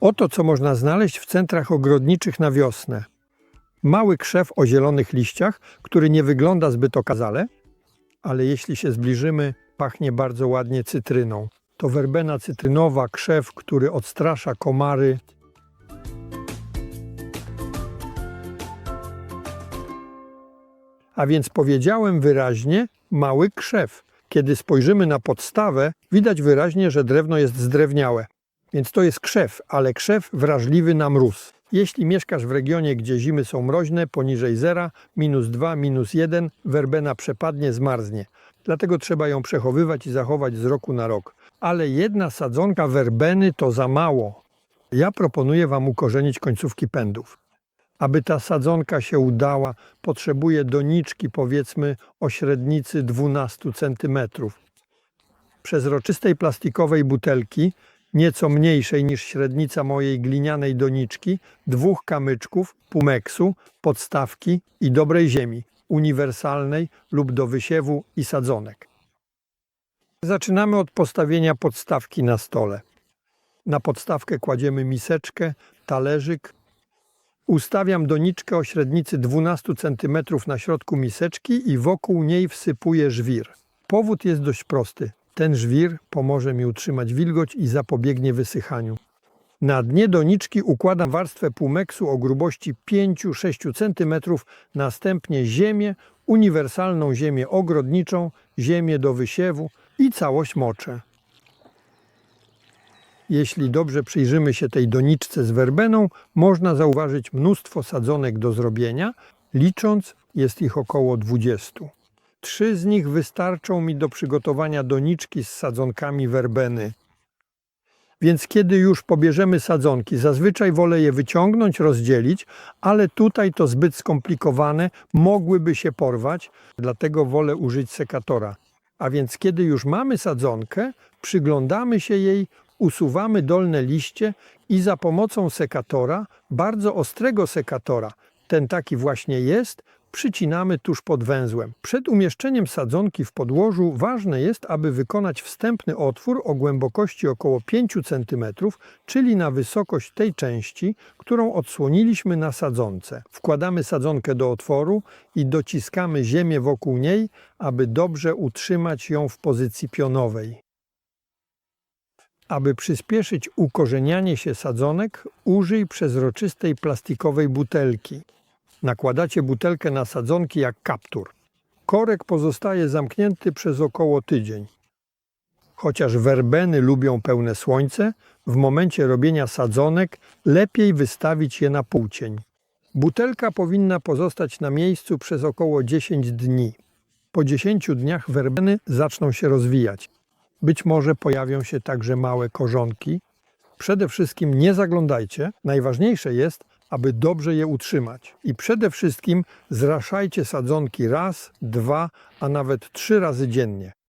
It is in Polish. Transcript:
Oto co można znaleźć w centrach ogrodniczych na wiosnę. Mały krzew o zielonych liściach, który nie wygląda zbyt okazale, ale jeśli się zbliżymy, pachnie bardzo ładnie cytryną. To werbena cytrynowa, krzew, który odstrasza komary. A więc powiedziałem wyraźnie mały krzew. Kiedy spojrzymy na podstawę, widać wyraźnie, że drewno jest zdrewniałe. Więc to jest krzew, ale krzew wrażliwy na mróz. Jeśli mieszkasz w regionie, gdzie zimy są mroźne, poniżej zera, minus 2, minus 1, werbena przepadnie, zmarznie. Dlatego trzeba ją przechowywać i zachować z roku na rok. Ale jedna sadzonka werbeny to za mało. Ja proponuję Wam ukorzenić końcówki pędów. Aby ta sadzonka się udała, potrzebuje doniczki powiedzmy o średnicy 12 cm. Przezroczystej plastikowej butelki, nieco mniejszej niż średnica mojej glinianej doniczki, dwóch kamyczków, pumeksu, podstawki i dobrej ziemi, uniwersalnej lub do wysiewu i sadzonek. Zaczynamy od postawienia podstawki na stole. Na podstawkę kładziemy miseczkę, talerzyk, Ustawiam doniczkę o średnicy 12 cm na środku miseczki i wokół niej wsypuję żwir. Powód jest dość prosty. Ten żwir pomoże mi utrzymać wilgoć i zapobiegnie wysychaniu. Na dnie doniczki układam warstwę pumeksu o grubości 5-6 cm, następnie ziemię, uniwersalną ziemię ogrodniczą, ziemię do wysiewu i całość moczę. Jeśli dobrze przyjrzymy się tej doniczce z werbeną, można zauważyć mnóstwo sadzonek do zrobienia, licząc jest ich około 20. Trzy z nich wystarczą mi do przygotowania doniczki z sadzonkami werbeny. Więc kiedy już pobierzemy sadzonki, zazwyczaj wolę je wyciągnąć, rozdzielić, ale tutaj to zbyt skomplikowane, mogłyby się porwać, dlatego wolę użyć sekatora. A więc kiedy już mamy sadzonkę, przyglądamy się jej, usuwamy dolne liście i za pomocą sekatora, bardzo ostrego sekatora, ten taki właśnie jest, przycinamy tuż pod węzłem. Przed umieszczeniem sadzonki w podłożu ważne jest, aby wykonać wstępny otwór o głębokości około 5 cm, czyli na wysokość tej części, którą odsłoniliśmy na sadzonce. Wkładamy sadzonkę do otworu i dociskamy ziemię wokół niej, aby dobrze utrzymać ją w pozycji pionowej. Aby przyspieszyć ukorzenianie się sadzonek, użyj przezroczystej plastikowej butelki. Nakładacie butelkę na sadzonki jak kaptur. Korek pozostaje zamknięty przez około tydzień. Chociaż werbeny lubią pełne słońce, w momencie robienia sadzonek lepiej wystawić je na półcień. Butelka powinna pozostać na miejscu przez około 10 dni. Po 10 dniach werbeny zaczną się rozwijać. Być może pojawią się także małe korzonki. Przede wszystkim nie zaglądajcie. Najważniejsze jest, aby dobrze je utrzymać. I przede wszystkim zraszajcie sadzonki raz, dwa, a nawet trzy razy dziennie.